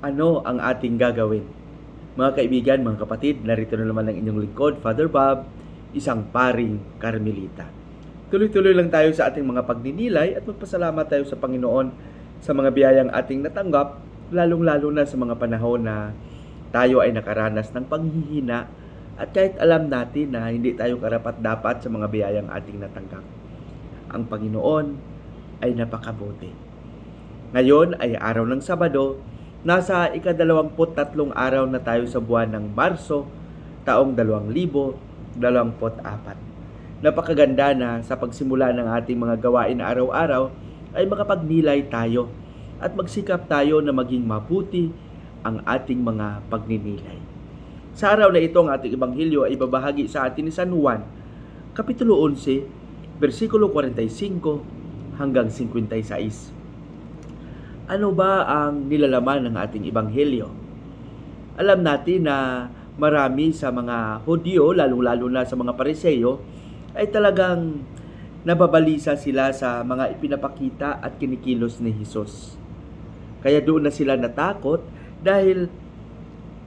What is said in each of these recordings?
ano ang ating gagawin? Mga kaibigan, mga kapatid, narito na naman ang inyong lingkod, Father Bob, isang paring Carmelita. Tuloy-tuloy lang tayo sa ating mga pagninilay at magpasalamat tayo sa Panginoon sa mga biyayang ating natanggap, lalong-lalo na sa mga panahon na tayo ay nakaranas ng panghihina at kahit alam natin na hindi tayo karapat-dapat sa mga biyayang ating natanggap. Ang Panginoon ay napakabuti. Ngayon ay araw ng Sabado, nasa ikadalawamput araw na tayo sa buwan ng Marso, taong 2024. Napakaganda na sa pagsimula ng ating mga gawain araw-araw ay makapagnilay tayo at magsikap tayo na maging mabuti ang ating mga pagninilay. Sa araw na ito, ang ating Ebanghelyo ay babahagi sa atin ni San Juan, Kapitulo 11, versikulo 45 hanggang 56. Ano ba ang nilalaman ng ating Ebanghelyo? Alam natin na marami sa mga Hudyo, lalong-lalo na sa mga Pariseyo, ay talagang nababalisa sila sa mga ipinapakita at kinikilos ni Jesus. Kaya doon na sila natakot dahil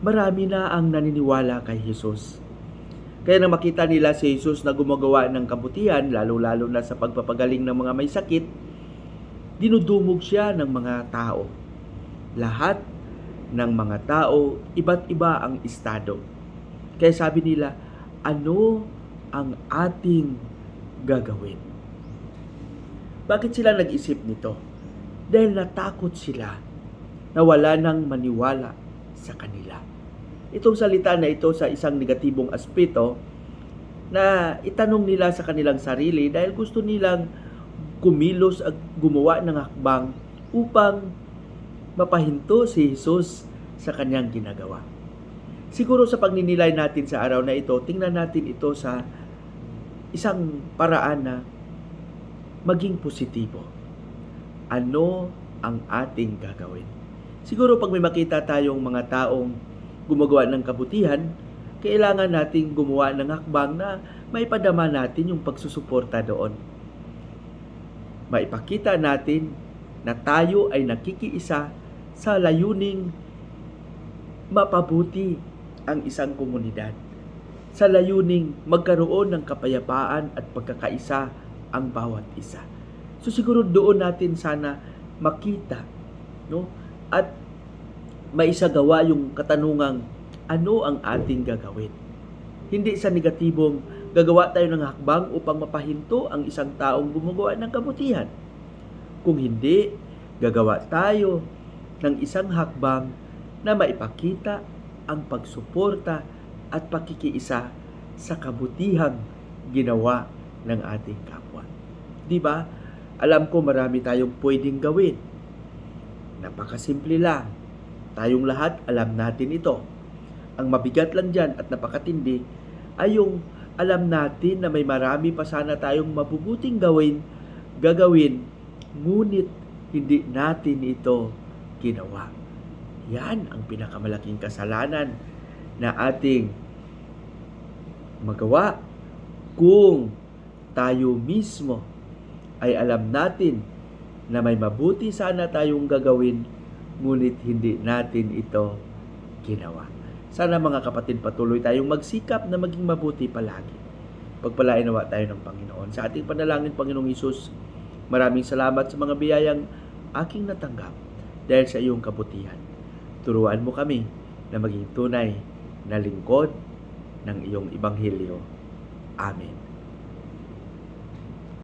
marami na ang naniniwala kay Jesus. Kaya nang makita nila si Jesus na gumagawa ng kabutihan, lalo-lalo na sa pagpapagaling ng mga may sakit, dinudumog siya ng mga tao. Lahat ng mga tao, iba't iba ang estado. Kaya sabi nila, ano ang ating gagawin? Bakit sila nag-isip nito? Dahil natakot sila na wala nang maniwala sa kanila. Itong salita na ito sa isang negatibong aspeto na itanong nila sa kanilang sarili dahil gusto nilang kumilos at gumawa ng hakbang upang mapahinto si Jesus sa kanyang ginagawa. Siguro sa pagninilay natin sa araw na ito, tingnan natin ito sa isang paraan na maging positibo. Ano ang ating gagawin? Siguro pag may makita tayong mga taong gumagawa ng kabutihan, kailangan nating gumawa ng hakbang na maipadama natin yung pagsusuporta doon. Maipakita natin na tayo ay nakikiisa sa layuning mapabuti ang isang komunidad. Sa layuning magkaroon ng kapayapaan at pagkakaisa ang bawat isa. So siguro doon natin sana makita no at maisagawa yung katanungang ano ang ating gagawin. Hindi sa negatibong gagawa tayo ng hakbang upang mapahinto ang isang taong gumagawa ng kabutihan. Kung hindi, gagawa tayo ng isang hakbang na maipakita ang pagsuporta at pakikiisa sa kabutihang ginawa ng ating kapwa. Di ba? Alam ko marami tayong pwedeng gawin. Napakasimple lang. Tayong lahat alam natin ito. Ang mabigat lang dyan at napakatindi ay yung alam natin na may marami pa sana tayong mabubuting gawin, gagawin, ngunit hindi natin ito ginawa. Yan ang pinakamalaking kasalanan na ating magawa kung tayo mismo ay alam natin na may mabuti sana tayong gagawin ngunit hindi natin ito ginawa. Sana mga kapatid patuloy tayong magsikap na maging mabuti palagi. Pagpalain nawa tayo ng Panginoon. Sa ating panalangin, Panginoong Isus, maraming salamat sa mga biyayang aking natanggap dahil sa iyong kabutihan. Turuan mo kami na maging tunay na lingkod ng iyong Ibanghilyo. Amen.